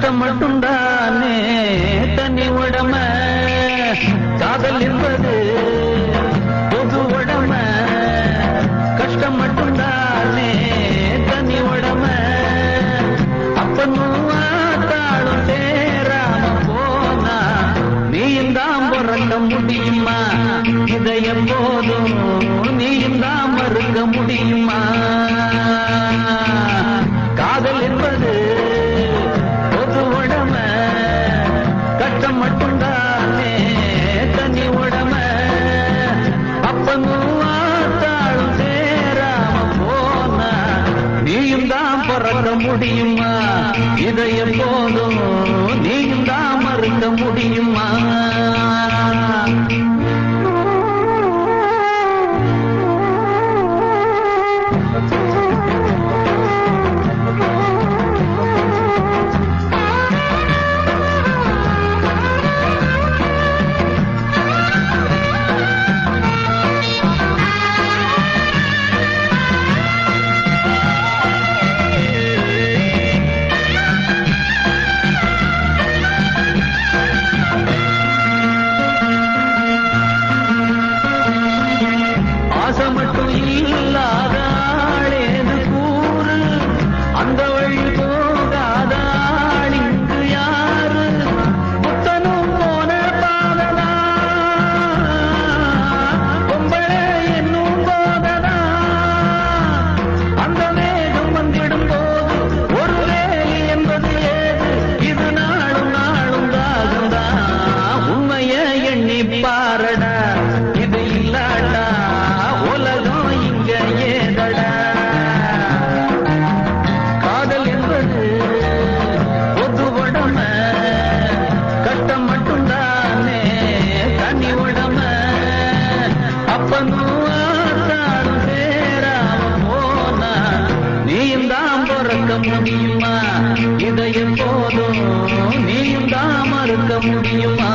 கஷ்டம் மட்டும்தானே? தனி உடம காதல் என்பது பொது உடம. கஷ்டம் மட்டும்தானே? தனி உடம. அப்ப நூத்தாளும் சேராம போனா நீயும் தான் பிறக்க முடியுமா? இதை எப்போதும் நீயும் தான் மறுக்க முடியுமா? முடியுமா? இதை எப்போதும் நீயும் தான் மறுக்க முடியுமா? முடியுமா? இதை எப்போதும் நீயும் தான் மறுக்க முடியுமா?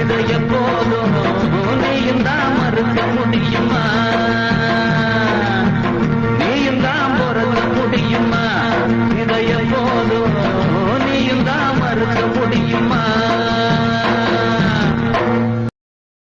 இதயம் போல